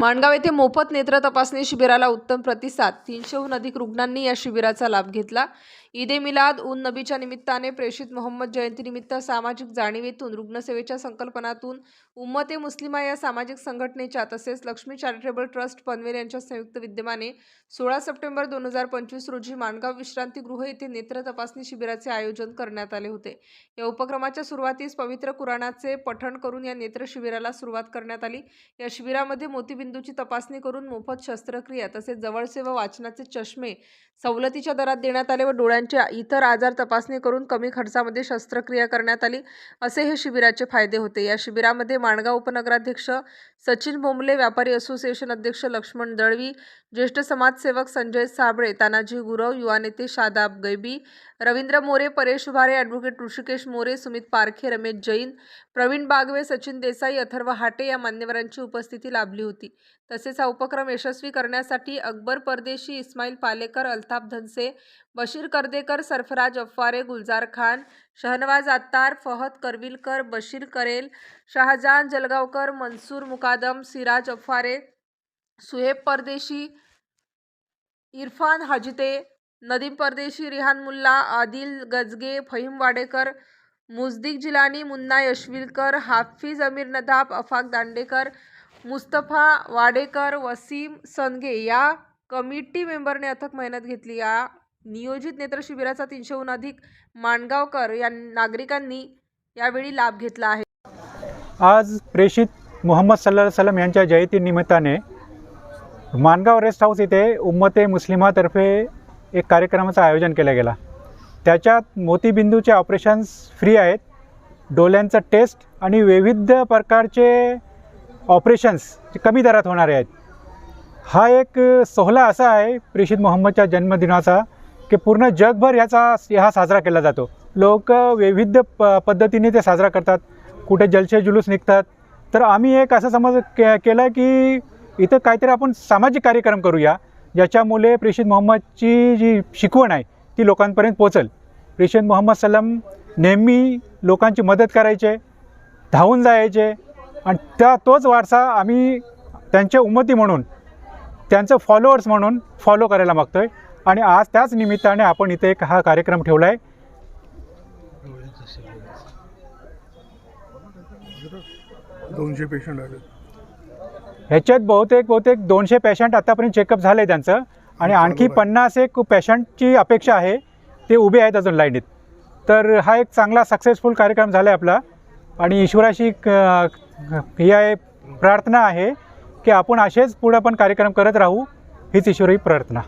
माणगाव येथे मोफत नेत्र तपासणी शिबिराला उत्तम प्रतिसाद. तीनशेहून अधिक रुग्णांनी या शिबिराचा लाभ घेतला. ईदे मिलाद उन नबीच्या निमित्ताने प्रेषित मोहम्मद जयंतीनिमित्त सामाजिक जाणीवेतून रुग्णसेवेच्या संकल्पनातून उम्मते मुस्लिमा या सामाजिक संघटनेच्या तसेच लक्ष्मी चॅरिटेबल ट्रस्ट पनवेल यांच्या संयुक्त विद्यमाने सोळा सप्टेंबर दोन हजार पंचवीस रोजी माणगाव विश्रांतीगृह येथे नेत्र तपासणी शिबिराचे आयोजन करण्यात आले होते. या उपक्रमाच्या सुरुवातीस पवित्र कुराणाचे पठण करून या नेत्र शिबिराला सुरुवात करण्यात आली. या शिबिरामध्ये मेंदूची तपासणी करून मोफत शस्त्रक्रिया तसेच जवळचे व वाचनाचे चष्मे सवलतीच्या दरात देण्यात आले व डोळ्यांचे इतर आजार तपासणी करून कमी खर्चामध्ये शस्त्रक्रिया करण्यात आली असे हे शिबिराचे फायदे होते. या शिबिरामध्ये माणगाव उपनगराध्यक्ष सचिन बोंबले व्यापारी असोसिएशन अध्यक्ष लक्ष्मण दळवी ज्येष्ठ समाजसेवक संजय साबळे तानाजी गुरव युवा नेते शादाब गैबी रवींद्र मोरे परेश उभारे ॲडव्होकेट ऋषिकेश मोरे सुमित पारखे रमेश जैन प्रवीण बागवे सचिन देसाई अथर्व हाटे या मान्यवरांची उपस्थिती लाभली होती. तसेच हा उपक्रम यशस्वी करण्यासाठी अकबर परदेशी इस्माईल पालेकर अल्ताफ धनसे बशीर कर्देकर सरफराज अफवारे गुलजार खान शहनवाज अत्तार फहद करविलकर बशीर करेल शहाजहान जलगावकर मनसूर मुकादम सिराज अफवारे सुहेब परदेशी इरफान हाजिते नदीम परदेशी रिहान मुल्ला आदिल गजगे फहीम वाडेकर मुजदिक जिलानी मुन्ना यशविलकर हाफिज अमीर नदाब अफाक दांडेकर मुस्तफा वाडेकर वसीम सनगे या कमिटी मेंबरने अथक मेहनत घेतली. या नियोजित नेत्र शिबिराचा तीनशेहून अधिक माणगावकर या नागरिकांनी यावेळी लाभ घेतला आहे. आज प्रेषित मोहम्मद सल्ला सलम यांच्या जयंतीनिमित्ताने माणगाव रेस्ट हाऊस इथे उम्मते मुस्लिमातर्फे एक कार्यक्रमाचं आयोजन केलं गेला. त्याच्यात मोतीबिंदूचे ऑपरेशन्स फ्री आहेत. डोळ्यांचं टेस्ट आणि विविध प्रकारचे ऑपरेशन्स जे कमी दरात होणारे आहेत. हा एक सोहळा असा आहे प्रेषित मोहम्मदच्या जन्मदिनाचा की पूर्ण जगभर ह्याचा हा साजरा केला जातो. लोक विविध प पद्धतीने ते साजरा करतात. कुठे जलसे जुलूस निघतात. तर आम्ही एक असं समज के केलं की इथं काहीतरी आपण सामाजिक कार्यक्रम करूया ज्याच्यामुळे प्रेषित मोहम्मदची जी शिकवण आहे ती लोकांपर्यंत पोचल प्रेषित मोहम्मद सलम नेहमी लोकांची मदत करायचे धावून जायचे आणि त्या तोच वारसा आम्ही त्यांच्या उन्मती म्हणून त्यांचं फॉलोअर्स म्हणून फॉलो करायला मागतो आहे आणि आज त्याच निमित्ताने आपण इथे एक हा कार्यक्रम ठेवला आहे दोनशे पेशंट आले. ह्याच्यात बहुतेक बहुतेक दोनशे पेशंट आतापर्यंत चेकअप झालं आहे त्यांचं. आणि आणखी पन्नास एक पेशंटची अपेक्षा आहे. ते उभे आहेत अजून लाईनीत तर हा एक चांगला सक्सेसफुल कार्यक्रम झाला आहे आपला. आणि ईश्वराशी ही आहे प्रार्थना आहे की आपण असेच पुढं पण कार्यक्रम करत राहू हीच ईश्वरी प्रार्थना.